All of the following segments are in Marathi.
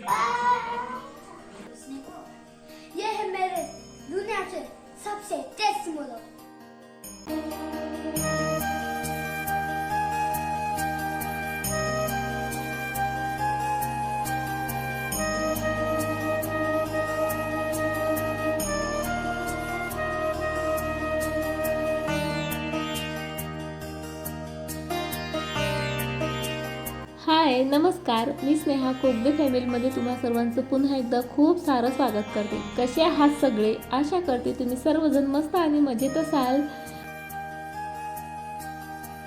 Yeah. नमस्कार मी स्नेहा कोगदे फॅमिलीमध्ये तुम्हा सर्वांचं पुन्हा एकदा खूप सारं स्वागत करते. कसे आहात सगळे? आशा करते तुम्ही सर्वजण मस्त आणि मजेत असाल.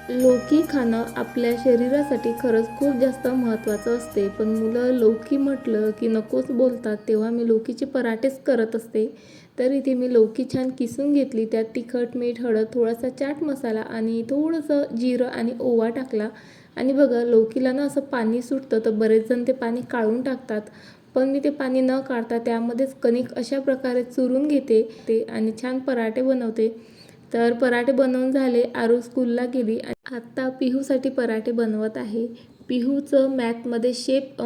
लौकी खाणं आपल्या शरीरासाठी खरंच खूप जास्त महत्त्वाचं असते. पण मुलं लौकी म्हटलं की नकोच बोलतात. तेव्हा मी लौकीचे पराठेच करत असते. तर इथे मी लौकी छान किसून घेतली. त्यात तिखट मीठ हळद थोडासा चाट मसाला आणि थोडंसं जिरं आणि ओवा टाकला. आणि बघा लौकीला ना असं पाणी सुटतं तर बरेच जण ते पाणी काढून टाकतात. पण मी ते पाणी न काढता त्यामध्येच कणिक अशा प्रकारे चुरून घेते ते आणि छान पराठे बनवते. तर पराठे बनवून झाले आरू स्कूलला गेली. आणि आत्ता पिहूसाठी पराठे बनवत आहे. पिहूचं मॅथमध्ये शेप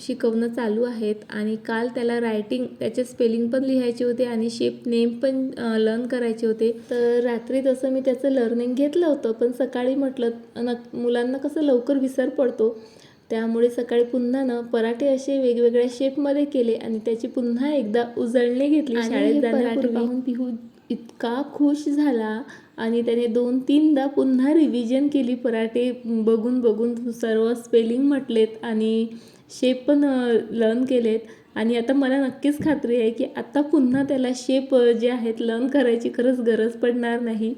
शिकवणं चालू आहेत आणि काल त्याला रायटिंग त्याचे स्पेलिंग पण लिहायचे होते आणि शेप नेम पण लर्न करायचे होते. तर रात्री तसं मी त्याचं लर्निंग घेतलं होतं पण सकाळी म्हटलं न मुलांना कसं लवकर विसर पडतो त्यामुळे सकाळी पुन्हा ना पराठे असे वेगवेगळ्या शेपमध्ये केले आणि त्याची पुन्हा एकदा उजळणी घेतली शाळेत जाण्यापूर्वी. पाहून पिहू इतका खुश झाला आणि त्याने दोन तीनदा पुन्हा रिव्हिजन केली पराठे बघून बघून सर्व स्पेलिंग म्हटलेत आणि शेप पण लर्न केलेत. आणि आता मला नक्कीच खात्री आहे की आता पुन्हा त्याला शेप जे आहेत लर्न करायची खरंच गरज पडणार नाही.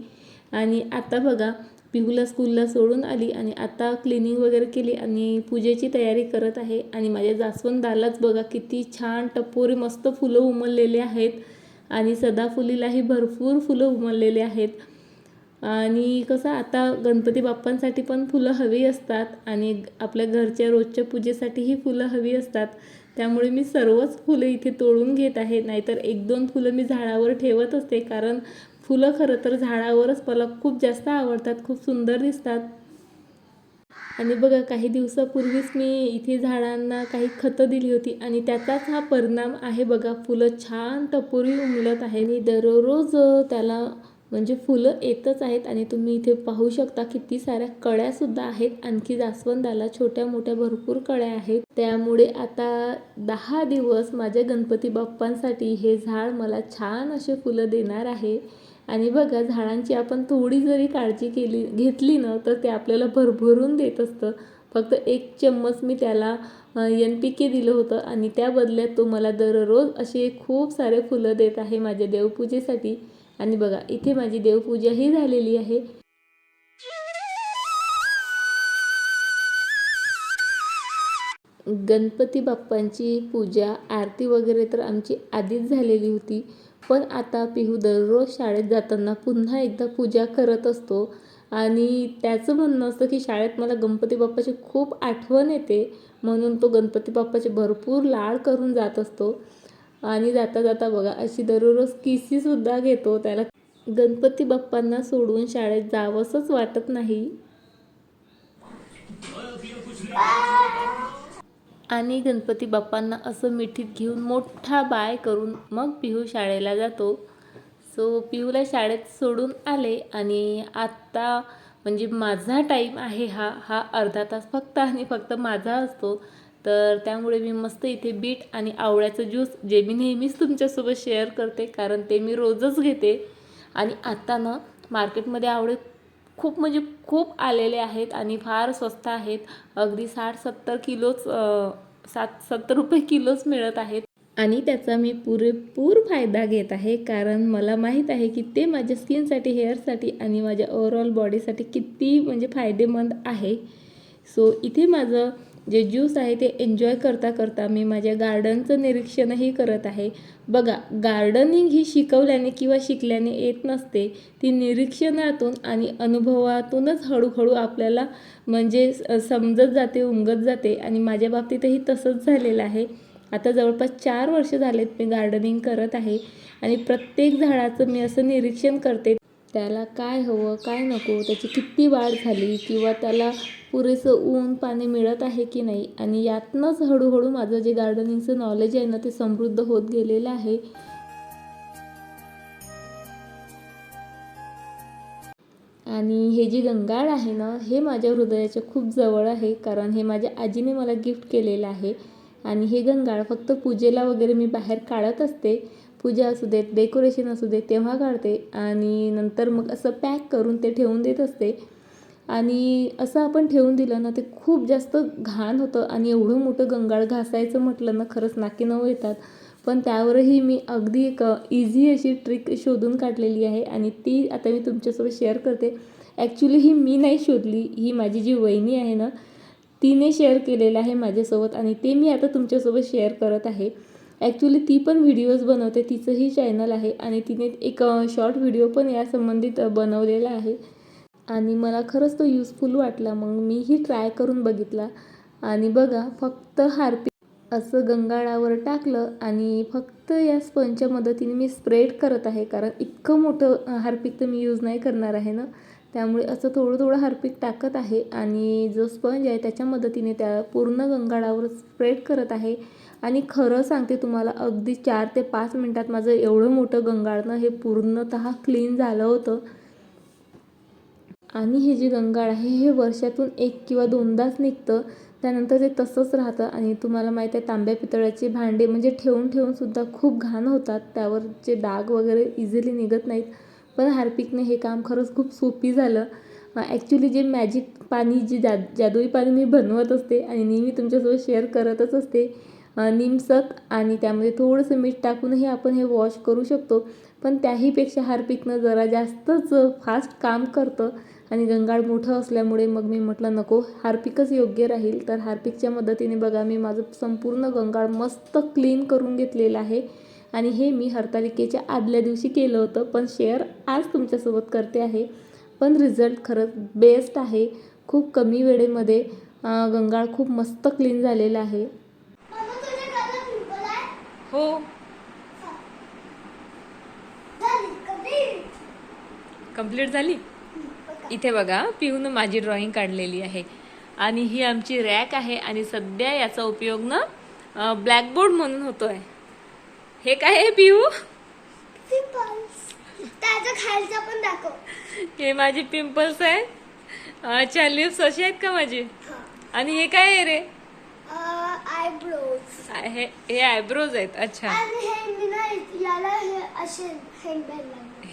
आणि आता बघा पिहूला स्कूलला सोडून आली आणि आता क्लिनिंग वगैरे केली आणि पूजेची तयारी करत आहे. आणि माझ्या जास्वंदालाच बघा किती छान टपोरी मस्त फुलं उमललेले आहेत. आणि सदाफुलीलाही भरपूर फुलं उमललेले आहेत. आणि कसं आता गणपती बाप्पांसाठी पण फुलं हवी असतात आणि आपल्या घरच्या रोजच्या पूजेसाठीही फुलं हवी असतात. त्यामुळे मी सर्वच फुलं इथे तोडून घेत आहे. नाहीतर एक दोन फुलं मी झाडावर ठेवत असते. कारण फुलं खरं तर झाडावरच मला खूप जास्त आवडतात खूप सुंदर दिसतात. आणि बघा काही दिवसापूर्वीच मी इथे झाडांना काही खतं दिली होती आणि त्याचाच हा परिणाम आहे बघा फुलं छान टपोरी उमलत आहे. आणि दररोज त्याला म्हणजे फुलं येतच आहेत आणि तुम्ही इथे पाहू शकता किती साऱ्या कळ्यासुद्धा आहेत. आणखी जास्वंदाला छोट्या मोठ्या भरपूर कळ्या आहेत. त्यामुळे आता दहा दिवस माझ्या गणपती बाप्पांसाठी हे झाड मला छान असे फुलं देणार आहे. आणि बघा झाडांची आपण थोडी जरी काळजी केली घेतली ना तर ते आपल्याला भरभरून देत असतं. फक्त एक चम्मच मी त्याला एन पी के दिलं होतं आणि त्या बदल्यात तो मला दररोज असे खूप सारे फुलं देत आहे माझ्या देवपूजेसाठी. आणि बघा इथे माझी देवपूजाही झालेली आहे. गणपती बाप्पांची पूजा आरती वगैरे तर आमची आधीच झालेली होती. पण आता पिहू दररोज शाळेत जाताना पुन्हा एकदा पूजा करत असतो. आणि त्याचं म्हणणं असतं की शाळेत मला गणपती बाप्पाची खूप आठवण येते. म्हणून तो गणपती बाप्पाचे भरपूर लाड करून जात असतो. आणि जाता जाता बघा अशी दररोज किसीसुद्धा घेतो त्याला. गणपती बाप्पांना सोडून शाळेत जावंसंच वाटत नाही. आणि गणपती बाप्पांना असं मिठीत घेऊन मोठा बाय करून मग पिहू शाळेला जातो. सो पिहूला शाळेत सोडून आले आणि आत्ता म्हणजे माझा टाईम आहे हा हा अर्धा तास फक्त आणि फक्त माझा असतो. तर त्यामुळे मी मस्त इथे बीट आणि आवळ्याचं ज्यूस जे मी नेहमीच तुमच्यासोबत शेअर करते कारण ते मी रोजच घेते. आणि आत्ता ना मार्केटमध्ये आवळे खूप म्हणजे खूप आलेले आहेत आणि फार स्वस्त आहेत. अगदी साठ सत्तर किलोच सात सत्तर रुपये किलोच मिळत आहेत. आणि त्याचा मी पुरेपूर फायदा घेत आहे कारण मला माहीत आहे की ते माझ्या स्किनसाठी हेअरसाठी आणि माझ्या ओवरऑल बॉडीसाठी किती म्हणजे फायदेमंद आहे. सो इथे माझं जे ज्यूस आहे ते एन्जॉय करता करता मी माझ्या गार्डनचं निरीक्षणही करत आहे. बघा गार्डनिंग ही शिकवल्याने किंवा शिकल्याने येत नसते. ती निरीक्षणातून आणि अनुभवातूनच हळूहळू आपल्याला म्हणजे समजत जाते उमगत जाते आणि माझ्या बाबतीतही तसंच झालेलं आहे. आता जवळपास चार वर्ष झालेत मी गार्डनिंग करत आहे आणि प्रत्येक झाडाचं मी असं निरीक्षण करते. त्याला काय हवं काय नको त्याची किती वाढ झाली किंवा त्याला पुरेसं ऊन पाणी मिळत आहे की नाही? आणि यातनंच हळूहळू माझं जे गार्डनिंगचं नॉलेज आहे ना ते समृद्ध होत गेलेलं आहे. आणि हे जी गंगाळ आहे ना हे माझ्या हृदयाच्या खूप जवळ आहे कारण हे माझ्या आजीने मला गिफ्ट केलेलं आहे. आणि हे गंगाळ फक्त पूजेला वगैरे मी बाहेर काढत असते पूजा असू देत डेकोरेशन असू देत तेव्हा काढते आणि नंतर मग असं पॅक करून ते ठेवून देत असते. आणि असं आपण ठेवून दिलं ना ते खूप जास्त घाण होतं आणि एवढं मोठं गंगाळ घासायचं म्हटलं ना खरंच नाकी नऊ येतात. पण त्यावरही मी अगदी एक इझी अशी ट्रिक शोधून काढलेली आहे आणि ती आता मी तुमच्यासोबत शेअर करते. ॲक्च्युली ही मी नाही शोधली ही माझी जी वहिनी आहे ना तिने शेअर केलेलं आहे माझ्यासोबत आणि ते मी आता तुमच्यासोबत शेअर करत आहे. ॲक्च्युली ती पण व्हिडिओज बनवते. तिचंही चॅनल आहे आणि तिने एक शॉर्ट व्हिडिओ पण या संबंधित बनवलेला आहे. आणि मला खरंच तो युजफुल वाटला. मग मीही ट्राय करून बघितला. आणि बघा फक्त हार्पिक असं गंगाळावर टाकलं आणि फक्त या स्पंजच्या मदतीने मी स्प्रेड करत आहे. कारण इतकं मोठं हार्पिक तर मी यूज नाही करणार आहे ना. त्यामुळे असं थोडं थोडं हार्पिक टाकत आहे आणि जो स्पंज आहे त्याच्या मदतीने त्या पूर्ण गंगाळावर स्प्रेड करत आहे. आणि खरं सांगते तुम्हाला अगदी चार ते पाच मिनटात माझं एवढं मोठं गंगाळनं हे पूर्णतः क्लीन झालं होतं. आणि हे जे गंगाळ आहे हे वर्षातून एक किंवा दोनदाच निघतं. त्यानंतर ते तसंच राहतं आणि तुम्हाला माहीत आहे तांब्या पितळाचे भांडे म्हणजे ठेवून ठेवून सुद्धा खूप घाण होतात. त्यावरचे डाग वगैरे इझिली निघत नाहीत. पण हार्पिकने हे काम खरंच खूप सोपी झालं. ॲक्च्युली जे मॅजिक पाणी जे जा जादुई पाणी मी बनवत असते आणि नेहमी तुमच्यासोबत शेअर करतच असते निमसक निमसत आणि त्यामध्ये थोडंसं मीठ टाकूनही आपण हे वॉश करू शकतो. पण त्याहीपेक्षा हार्पिकनं जरा जास्तच फास्ट काम करतं आणि गंगाळ मोठं असल्यामुळे मग मी म्हटलं नको हार्पिकच योग्य राहील. तर हार्पिकच्या मदतीने बघा मी माझं संपूर्ण गंगाळ मस्त क्लीन करून घेतलेलं आहे. आणि हे मी हरतालिकेच्या आदल्या दिवशी केलं होतं. पण शेअर आज तुमच्यासोबत करते आहे. पण रिझल्ट खरंच बेस्ट आहे. खूप कमी वेळेमध्ये गंगाळ खूप मस्त क्लीन झालेला आहे. आहे? हो. झाली. कधी कंप्लीट झाली? इथे बघा पिऊन माझी ड्रॉइंग काढलेली आहे. आणि ही आमची रॅक आहे. आणि सध्या याचा उपयोग ना ब्लॅकबोर्ड म्हणून होतोय. हे काय आहे पिऊ? पिंपल्स त्याचं खायचं पण दाखव. हे माझे पिंपल्स आहेत. अच्छा लिप्स अशी आहेत का माझी? आणि हे काय आहे रे? आयब्रोज हे हे आयब्रोज आहेत. अच्छा. हे हे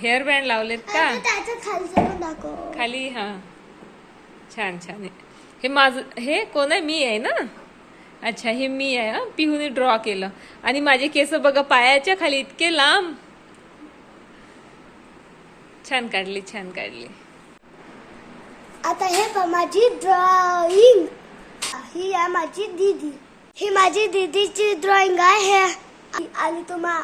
हेअर बँड लावलेत का? खालचं खाली हा. छान छान आहे. हे माझं हे कोण आहे? मी आहे ना? अच्छा हे मी आहे हा? पिहूने ड्रॉ केलं. आणि माझे केस बघा पायाच्या खाली इतके लांब. छान काढली छान काढली. आता हे माझी ड्रॉइंग ही आहे माझी दीदी. ही माझी दीदीची ड्रॉइंग आहे. आणि तुम्हाला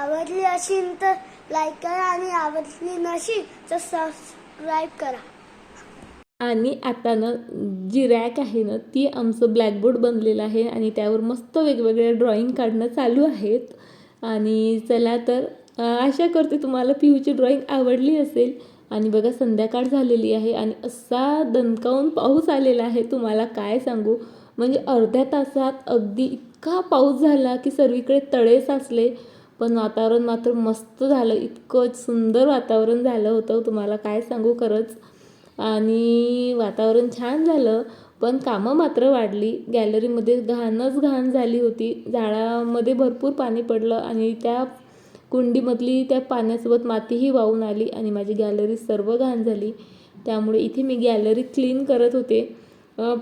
आवडली असेल तर लाईक करा आणि आवडली नसेल तर सबस्क्राईब करा. आणि आता ना जी रॅक आहे ना ती आमचं ब्लॅकबोर्ड बनलेलं आहे आणि त्यावर मस्त वेगवेगळ्या ड्रॉईंग काढणं चालू आहेत. आणि चला तर आशा करते तुम्हाला पिहूची ड्रॉईंग आवडली असेल. आणि बघा संध्याकाळ झालेली आहे आणि असा दणकावून पाऊस आलेला आहे. तुम्हाला काय सांगू? म्हणजे अर्ध्या तासात अगदी इतका पाऊस झाला की सर्वीकडे तळे साचले. पण वातावरण मात्र मस्त झालं. इतकं सुंदर वातावरण झालं होतं. तुम्हाला काय सांगू खरंच? आणि वातावरण छान झालं पण कामं मात्र वाढली. गॅलरीमध्ये घाणच घाण झाली होती. झाडामध्ये भरपूर पाणी पडलं आणि त्या कुंडीमधली त्या पाण्यासोबत मातीही वाहून आली आणि माझी गॅलरी सर्व घाण झाली. त्यामुळे इथे मी गॅलरी क्लीन करत होते.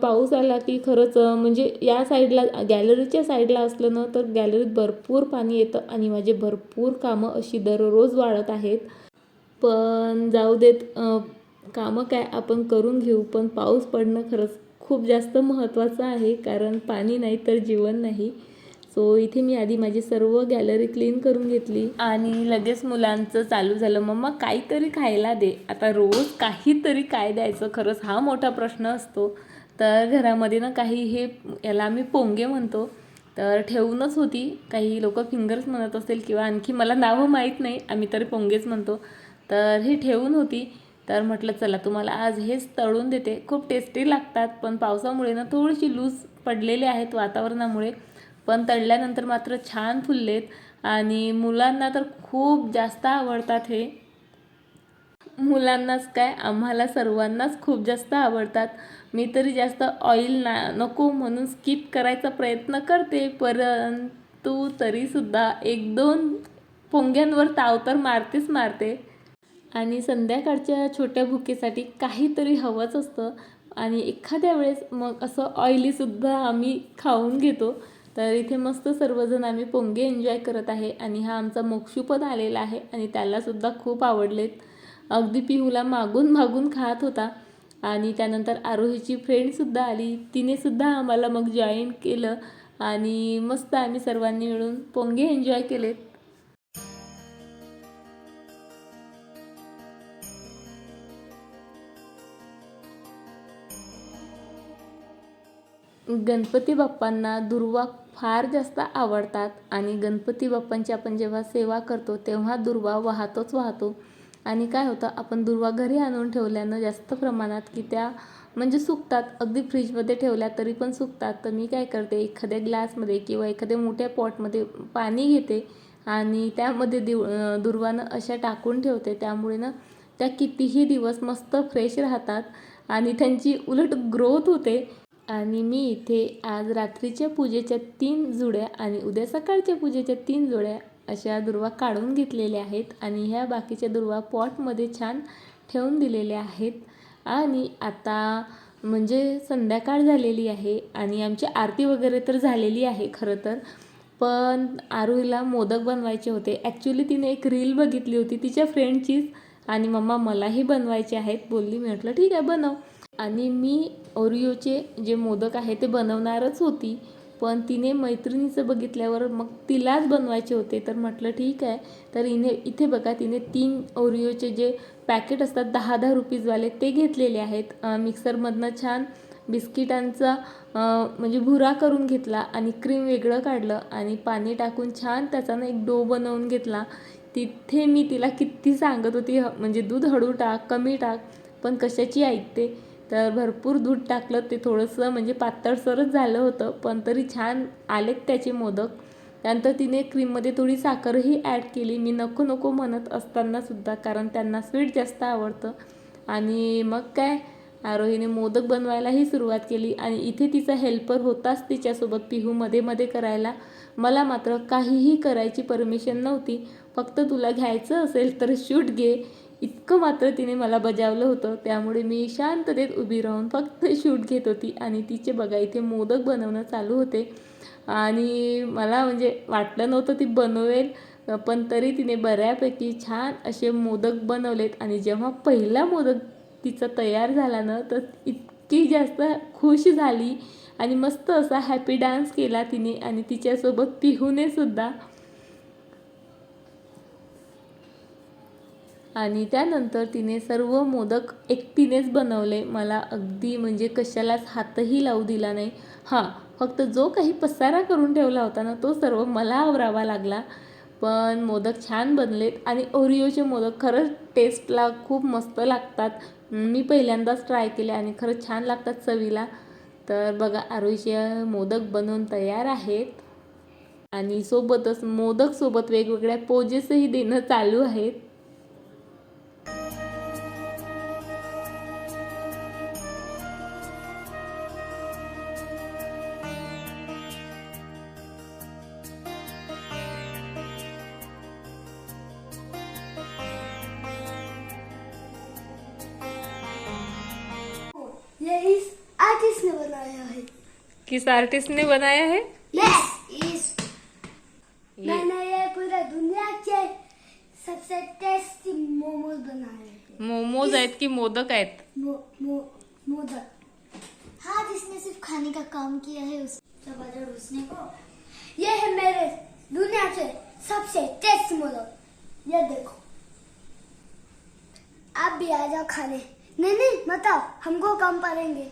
पाऊस आला की खरंच म्हणजे या साईडला गॅलरीच्या साईडला असलं ना तर गॅलरीत भरपूर पाणी येतं आणि माझे भरपूर कामं अशी दररोज वाढत आहेत. पण जाऊ देत कामं काय आपण करून घेऊ पण पाऊस पडणं खरंच खूप जास्त महत्त्वाचं आहे कारण पाणी नाही तर जीवन नाही. सो इथे मी आधी माझी सर्व गॅलरी क्लीन करून घेतली आणि लगेच मुलांचं चालू झालं. मम्मा काहीतरी खायला दे. आता रोज काहीतरी काय द्यायचं? खरंच हा मोठा प्रश्न असतो. तर घरामध्ये ना काही हे याला आम्ही पोंगे म्हणतो. तर ठेवूनच होती. काही लोक फिंगर्स म्हणत असेल किंवा आणखी मला नावं माहीत नाही आम्ही तरी पोंगेच म्हणतो. तर ही ठेवून होती. तर म्हटलं चला तुम्हाला आज हेच तळून देते. खूप टेस्टी लागतात पण पावसामुळे ना थोडीशी लूज पडलेली आहेत वातावरणामुळे. पण तळल्यानंतर मात्र छान फुललेत आणि मुलांना तर खूप जास्त आवडतात हे. मुलांनाच काय आम्हाला सर्वांनाच खूप जास्त आवडतात. मी तरी जास्त ऑइल ना नको म्हणून स्किप करायचा प्रयत्न करते परंतु तरीसुद्धा एक दोन पोंग्यांवर ताव तर मारतेच मारते. आणि संध्याकाळच्या छोट्या भुकेसाठी काहीतरी हवंच असतं. आणि एखाद्या वेळेस मग असं ऑइलीसुद्धा आम्ही खाऊन घेतो. तर इथे मस्त सर्वजण आम्ही पोंगे एन्जॉय करत आहे आणि हा आमचा मोक्षू पण आलेला आहे आणि त्यालासुद्धा खूप आवडलेत. अगदी पिहूला मागून मागून खात होता आणि त्यानंतर आरोहीची फ्रेंडसुद्धा आली. तिनेसुद्धा आम्हाला मग जॉईन केलं आणि मस्त आम्ही सर्वांनी मिळून पोंगे एन्जॉय केलेत. गणपती बाप्पांना दुर्वा फार जास्त आवडतात आणि गणपती बाप्पांची आपण जेव्हा सेवा करतो तेव्हा दुर्वा वाहतोच वाहतो. आणि काय होतं आपण दुर्वा घरी आणून ठेवल्यानं जास्त प्रमाणात की त्या म्हणजे सुकतात. अगदी फ्रीजमध्ये ठेवल्या तरी पण सुकतात. तर मी काय करते एखाद्या ग्लासमध्ये किंवा एखाद्या मोठ्या पॉटमध्ये पाणी घेते आणि त्यामध्ये दिव दुर्वानं अशा टाकून ठेवते. त्यामुळे ना त्या कितीही दिवस मस्त फ्रेश राहतात आणि त्यांची उलट ग्रोथ होते. आणि मी इथे आज रात्रीच्या पूजेच्या तीन जुड्या आणि उद्या सकाळच्या पूजेच्या तीन जुड्या अशा दुर्वा काढून घेतलेल्या आहेत आणि ह्या बाकीच्या दुर्वा पॉटमध्ये छान ठेवून दिलेल्या आहेत. आणि आता म्हणजे संध्याकाळ झालेली आहे आणि आमची आरती वगैरे तर झालेली आहे खरं तर. पण आरुईला मोदक बनवायचे होते. ॲक्च्युली तिने एक रील बघितली होती तिच्या फ्रेंडचीच आणि मम्मा मलाही बनवायचे आहेत. बोलली मी म्हटलं ठीक आहे बनव. आणि मी ओरिओचे जे मोदक आहे ते बनवणारच होती पण तिने मैत्रिणीचं बघितल्यावर मग तिलाच बनवायचे होते. तर म्हटलं ठीक आहे. तर इने इथे बघा तिने तीन ओरिओचे जे पॅकेट असतात दहा दहा रुपीजवाले ते घेतलेले आहेत. मिक्सरमधनं छान बिस्किटांचा म्हणजे भुरा करून घेतला आणि क्रीम वेगळं काढलं आणि पाणी टाकून छान त्याचा ना एक डो बनवून घेतला. तिथे मी तिला किती सांगत होती ह- म्हणजे दूध हळू टाक कमी टाक पण कशाची ऐकते तर भरपूर दूध टाकलं ते थोडंसं म्हणजे पातळसरच झालं होतं पण तरी छान आलेत त्याचे मोदक. त्यानंतर तिने क्रीममध्ये थोडी साखरही ॲड केली. मी नको नको म्हणत असतानासुद्धा कारण त्यांना स्वीट जास्त आवडतं. आणि मग काय आरोहीने मोदक बनवायलाही सुरुवात केली आणि इथे तिचा हेल्पर होताच तिच्यासोबत पिहू मध्ये मध्ये करायला. मला मात्र काहीही करायची परमिशन नव्हती. फक्त तुला घ्यायचं असेल तर शूट घे. इतकं मात्र तिने मला बजावलं होतं. त्यामुळे मी शांततेत उभी राहून फक्त शूट घेत होती आणि तिचे बघा इथे मोदक बनवणं चालू होते. आणि मला म्हणजे वाटलं नव्हतं ती बनवेल पण तरी तिने बऱ्यापैकी छान असे मोदक बनवलेत. आणि जेव्हा पहिला मोदक तिचा तयार झाला ना तर इतकी जास्त खुश झाली आणि मस्त असा हॅपी डान्स केला तिने आणि तिच्यासोबत पिहूने आणि त्यानंतर तिने सर्व मोदक एकटीनेच बनवले. मला अगदी म्हणजे कशालाच हातही लावू दिला नाही. हां फक्त जो काही पसारा करून ठेवला होता ना तो सर्व मला आवरावा लागला. पण मोदक छान बनलेत आणि ओरिओचे मोदक खरंच टेस्टला खूप मस्त लागतात. मी पहिल्यांदाच ट्राय केले आणि खरंच छान लागतात चवीला. तर बघा आरोईचे मोदक बनवून तयार आहेत. आणि सोबतच मोदक सोबत वेगवेगळ्या पोजेसही देणं चालू आहेत. आर्टिस्ट ने बनाया है। किस आर्टिस्ट ने बनाया है? यस इस मैंने ये पूरा दुनिया के सबसे टेस्टी मोमोज बनाए मोमोज आहेत की मोदक आहेत मो, मो, मोदक। हाँ जिसने सिर्फ़ खाने का काम किया है उस सब उसने को। ये है मेरे दुनिया के सबसे टेस्टी मोदक ये देखो। आप भी आ जाओ खाने। नहीं नहीं बताओ हमको कम पड़ेंगे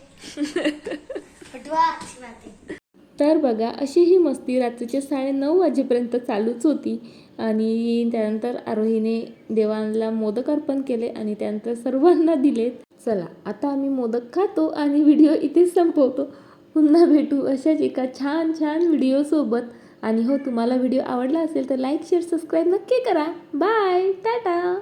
अच्छी बात है। तर बघा अशी ही मस्ती रात्रीचे साडेनऊ वाजेपर्यंत चालूच होती आणि त्यानंतर आरोहीने देवांना मोदक अर्पण केले आणि त्यानंतर सर्वांना दिलेत चला आता आम्ही मोदक खातो आणि व्हिडिओ इथेच संपवतो. पुन्हा भेटू अशाच एका छान छान व्हिडिओसोबत आणि हो तुम्हाला व्हिडिओ आवडला असेल तर लाईक शेअर सबस्क्राईब नक्की करा. Bye tata!